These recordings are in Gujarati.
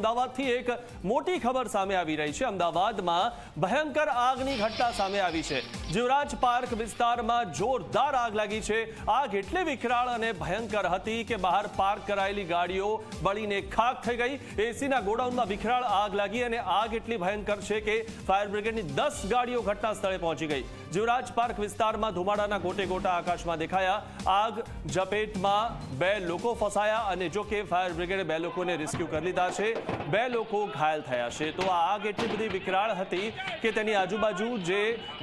અમદાવાદથી એક મોટી ખબર સામે આવી રહી છે. અમદાવાદમાં ભયંકર આગની ઘટના સામે આવી છે. જીવરાજ પાર્ક વિસ્તારમાં જોરદાર આગ લાગી છે. આગ એટલી વિકરાળ અને ભયંકર હતી કે બહાર પાર્ક કરાયેલી ગાડીઓ બળીને ખાક થઈ ગઈ. એસીના ગોડાઉનમાં વિકરાળ આગ લાગી અને આગ એટલી ભયંકર છે કે ફાયર બ્રિગેડની દસ ગાડીઓ ઘટના સ્થળે પહોંચી ગઈ. જીવરાજ પાર્ક વિસ્તારમાં ધુમાડાના ગોટે ગોટા આકાશમાં દેખાયા. આગ ઝપેટમાં બે લોકો ફસાયા અને જો કે ફાયર બ્રિગેડે બે લોકોને રેસ્ક્યુ કરી લીધા છે. બે લોકો ઘાયલ થયા છે. તો આ આગ એટલી બધી વિકરાળ હતી કે તેની આજુબાજુ જે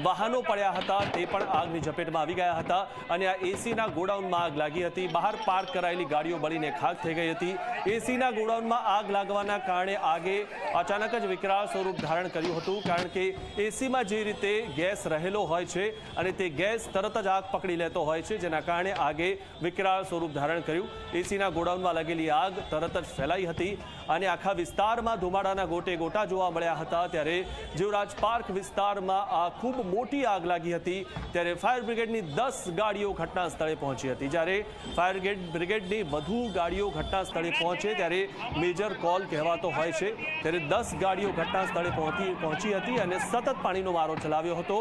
વાહનો પડ્યા હતા તે પણ આગની ઝપેટમાં આવી ગયા હતા અને આ એસીના ગોડાઉનમાં આગ લાગી હતી. બહાર પાર્ક કરાયેલી ગાડીઓ બળીને ખાક થઈ ગઈ હતી. એસીના ગોડાઉનમાં આગ લાગવાના કારણે આગે અચાનક જ વિકરાળ સ્વરૂપ ધારણ કર્યું હતું કારણ કે એસીમાં જે રીતે ગેસ રહેલો હોય છે અને તે ગેસ તરત જ આગ પકડી લેતો હોય છે, જેના કારણે આગે વિકરાળ સ્વરૂપ ધારણ કર્યું. એસીના ગોડાઉનમાં લાગેલી આગ તરત જ ફેલાઈ હતી અને આખા વિસ્તારમાં ધુમાડાના ગોટે ગોટા જોવા મળ્યા હતા ત્યારે જીવરાજ પાર્ક વિસ્તારમાં આ ખૂબ મોટી આગ લાગી હતી ત્યારે ફાયર બ્રિગેડની દસ ગાડીઓ ઘટના સ્થળે પહોંચી હતી. જ્યારે ફાયર બ્રિગેડ, બ્રિગેડની વધુ ગાડીઓ ઘટના સ્થળે પહોંચે ત્યારે મેજર કોલ કહેવાતો હોય છે. ત્યારે દસ ગાડીઓ ઘટના સ્થળે પહોંચી પહોંચી હતી અને સતત પાણીનો મારો ચલાવ્યો હતો.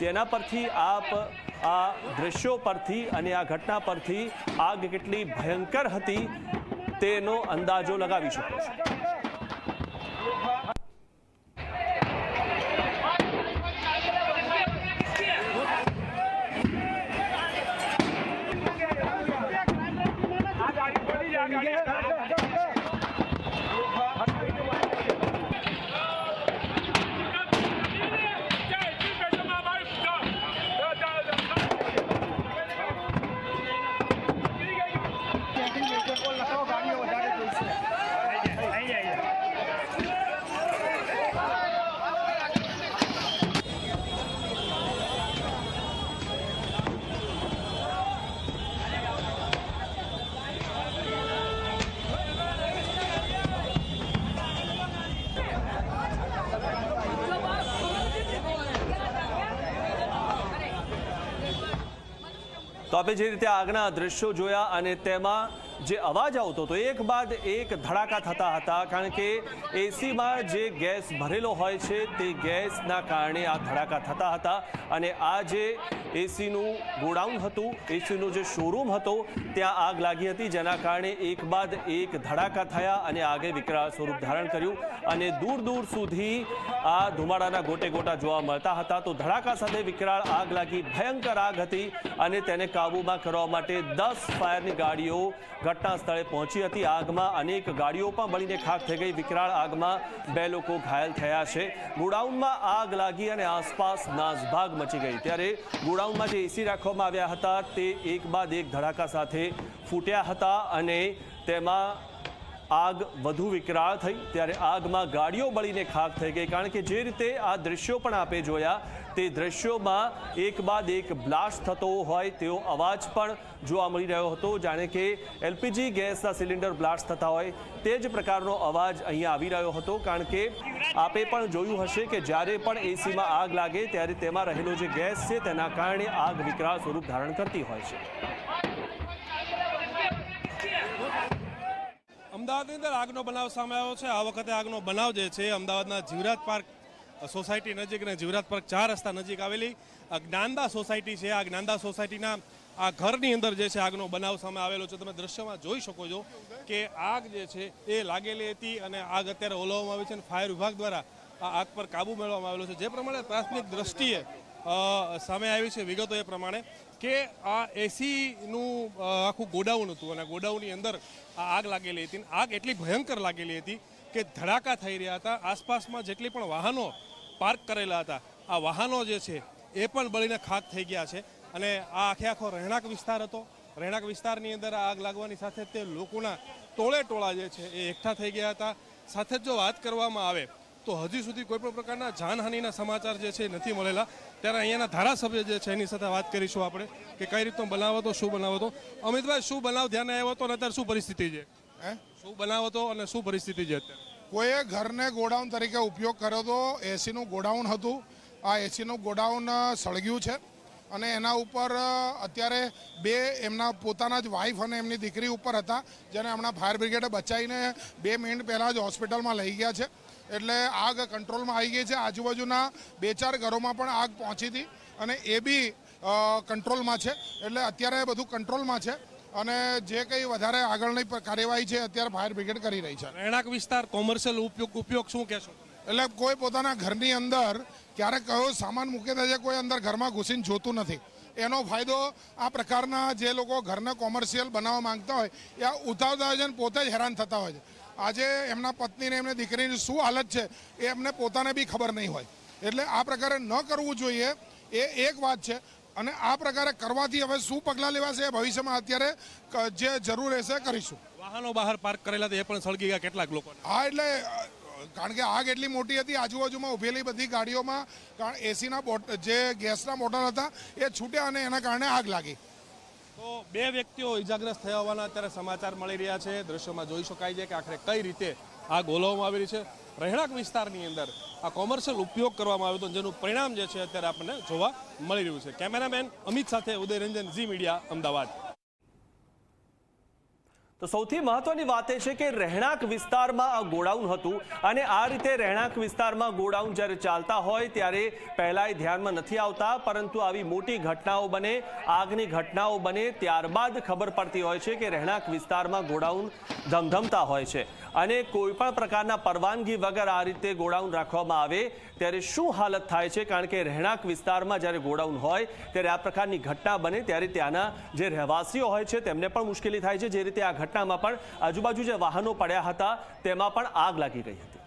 તેના પરથી આપ, આ દ્રશ્યો પરથી અને આ ઘટના પરથી આગ કેટલી ભયંકર હતી તેનો અંદાજો લગાવી શકો છો. તો આપણે જે રીતે આગના દ્રશ્યો જોયા અને તેમાં જે અવાજ આવતો હતો, એક બાદ એક ધડાકા થતા હતા, કારણ કે એસીમાં જે ગેસ ભરેલો હોય છે, તે ગેસના કારણે આ ધડાકા થતા હતા. અને આ જે એસીનું ગોડાઉન હતું, એસીનો જે શોરૂમ હતો, ત્યાં આગ લાગી હતી, જેના કારણે એક બાદ એક ધડાકા થયા અને આગે વિકરાળ સ્વરૂપ ધારણ કર્યું. અને દૂર દૂર સુધી આ ધુમાડાના ગોટે ગોટા જોવા મળતા હતા. તો ધડાકા સાથે વિકરાળ આગ લાગી, ભયંકર આગ હતી અને તેને કાબૂમાં કરવા માટે દસ ફાયરની ગાડીઓ ઘટના સ્થળે પહોંચી હતી. આગમાં અનેક ગાડીઓ પણ બળીને ખાક થઈ ગઈ. વિકરાળ આગમાં બે લોકો ઘાયલ થયા છે. ગોડાઉનમાં આગ લાગી અને આસપાસ નાસભાગ મચી ગઈ. ત્યારે ગોડાઉનમાં જે એસી રાખવામાં આવ્યા હતા, તે એક બાદ એક ધડાકા સાથે ફૂટ્યા હતા અને તેમાં આગ વધુ વિકરાળ થઈ, ત્યારે આગમાં ગાડીઓ બળીને ખાક થઈ ગઈ. કારણ કે જે રીતે આ દ્રશ્યો પણ આપે જોયા, તે દ્રશ્યોમાં એક બાદ એક બ્લાસ્ટ થતો હોય તેવો અવાજ પણ જોવા મળી રહ્યો હતો. જાણે કે એલપીજી ગેસના સિલિન્ડર બ્લાસ્ટ થતા હોય, તે જ પ્રકારનો અવાજ અહીંયા આવી રહ્યો હતો. કારણ કે આપે પણ જોયું હશે કે જ્યારે પણ એસીમાં આગ લાગે, ત્યારે તેમાં રહેલો જે ગેસ છે, તેના કારણે આગ વિકરાળ સ્વરૂપ ધારણ કરતી હોય છે. અમદાવાદની અંદર આગનો બનાવ સામે આવ્યો છે. આ વખતે આગનો બનાવ જે છે, અમદાવાદના જીવરાજ પાર્ક સોસાયટી નજીક અને જીવરાજ પાર્ક ચાર રસ્તા નજીક આવેલી જ્ઞાનદા સોસાયટી છે. આ જ્ઞાનદા સોસાયટીના, આ ઘરની અંદર જે છે આગનો બનાવ સામે આવેલો છે. તમે દ્રશ્યમાં જોઈ શકો છો કે આગ જે છે એ લાગેલી હતી અને આગ અત્યારે ઓલવવામાં આવી છે અને ફાયર વિભાગ દ્વારા આ આગ પર કાબુ મેળવવામાં આવેલો છે. જે પ્રમાણે પ્રાથમિક દ્રષ્ટિએ સામે આવી છે વિગતો એ પ્રમાણે. કે આ એસીનું આખું ગોડાઉન હતું અને ગોડાઉનની અંદર આ આગ લાગેલી હતી. આગ એટલી ભયંકર લાગેલી હતી કે ધડાકા થઈ રહ્યા હતા. આસપાસમાં જેટલી પણ વાહનો પાર્ક કરેલા હતા, આ વાહનો જે છે એ પણ બળીને ખાક થઈ ગયા છે. અને આ આખે આખો રહેણાંક વિસ્તાર હતો. રહેણાંક વિસ્તારની અંદર આગ લાગવાની સાથે તે લોકોના ટોળે ટોળા જે છે એ એકઠા થઈ ગયા હતા. સાથે જો વાત કરવામાં આવે તો હજી સુધી કોઈ પણ પ્રકારના જાનહાનિના સમાચાર જે છે નથી મળેલા. ત્યારે અહીંયાના ધારાસભ્ય જે છે એની સાથે વાત કરીશું આપણે કે કઈ રીતનો બનાવ હતો શું બનાવ હતો. અમિતભાઈ શું બનાવ ધ્યાને આવ્યો હતો અને અત્યારે શું પરિસ્થિતિ છે? હે? શું બનાવ હતો અને શું પરિસ્થિતિ છે અત્યારે? કોઈએ ઘરને ગોડાઉન તરીકે ઉપયોગ કર્યો હતો એસીનું ગોડાઉન હતું. આ એસીનું ગોડાઉન સળગ્યું છે અને એના ઉપર અત્યારે બે એમના પોતાના જ વાઈફ અને એમની દીકરી ઉપર હતા જેને હમણાં ફાયર બ્રિગેડે બચાવીને બે મિનિટ પહેલાં જ હોસ્પિટલમાં લઈ ગયા છે. એટલે આગ કંટ્રોલમાં આવી ગઈ છે. આજુબાજુના બે ચાર ઘરોમાં પણ આગ પહોંચી હતી અને એ બી કંટ્રોલમાં છે. એટલે અત્યારે બધું કંટ્રોલમાં છે અને જે કંઈ વધારે આગળની કાર્યવાહી છે અત્યારે ફાયર બ્રિગેડ કરી રહી છે. રહેણાંક વિસ્તાર કોમર્શિયલ ઉપયોગ ઉપયોગ શું કહેશો? એટલે કોઈ પોતાના ઘરની અંદર ક્યારેક કયો સામાન મૂકે છે કોઈ અંદર ઘરમાં ઘૂસીને જોતું નથી. એનો ફાયદો આ પ્રકારના જે લોકો ઘરને કોમર્શિયલ બનાવવા માંગતા હોય એ આ ઉતાવળા હોય છે અને પોતે જ હેરાન થતા હોય છે. આજે એમના પત્નીને એમની દીકરીની શું હાલત છે એ એમને પોતાને બી ખબર નહીં હોય. એટલે આ પ્રકારે ન કરવું જોઈએ એ એક વાત છે. અને આ પ્રકારે કરવાથી હવે શું પગલાં લેવાશે એ ભવિષ્યમાં અત્યારે જે જરૂર રહેશે કરીશું. વાહનો બહાર પાર્ક કરેલા એ પણ સળગી ગયા કેટલાક લોકો હા એટલે કારણ કે આગ એટલી મોટી હતી આજુબાજુમાં ઉભેલી બધી ગાડીઓમાં કારણ એસીના બોટ જે ગેસના મોટર હતા એ છૂટ્યા અને એના કારણે આગ લાગી. તો બે વ્યક્તિઓ ઇજાગ્રસ્ત થયા હોવાના અત્યારે સમાચાર મળી રહ્યા છે. દ્રશ્યોમાં જોઈ શકાય છે કે આખરે કઈ રીતે આ ગોલવામાં આવી રહી છે. રહેણાંક વિસ્તારની અંદર આ કોમર્શિયલ ઉપયોગ કરવામાં આવ્યો હતો જેનું પરિણામ જે છે અત્યારે આપણને જોવા મળી રહ્યું છે. કેમેરામેન અમિત સાથે ઉદયરંજન, ઝી મીડિયા, અમદાવાદ. તો સૌથી મહત્વની વાત એ છે કે રહેણાંક વિસ્તારમાં આ ગોડાઉન હતું અને આ રીતે રહેણાંક વિસ્તારમાં ગોડાઉન જ્યારે ચાલતા હોય ત્યારે પહેલાંય ધ્યાનમાં નથી આવતા, પરંતુ આવી મોટી ઘટનાઓ બને, આગની ઘટનાઓ બને, ત્યારબાદ ખબર પડતી હોય છે કે રહેણાંક વિસ્તારમાં ગોડાઉન ધમધમતા હોય છે. અને કોઈપણ પ્રકારના પરવાનગી વગર આ રીતે ગોડાઉન રાખવામાં આવે, ત્યારે શું હાલત થાય છે? કારણ કે રહેણાંક વિસ્તારમાં જ્યારે ગોડાઉન હોય, ત્યારે આ પ્રકારની ઘટના બને, ત્યારે ત્યાંના જે રહેવાસીઓ હોય છે, તેમને પણ મુશ્કેલી થાય છે. જે રીતે આ ઘટનામાં પણ આજુબાજુ જે વાહનો પડ્યા હતા તેમાં પણ આગ લાગી ગઈ હતી.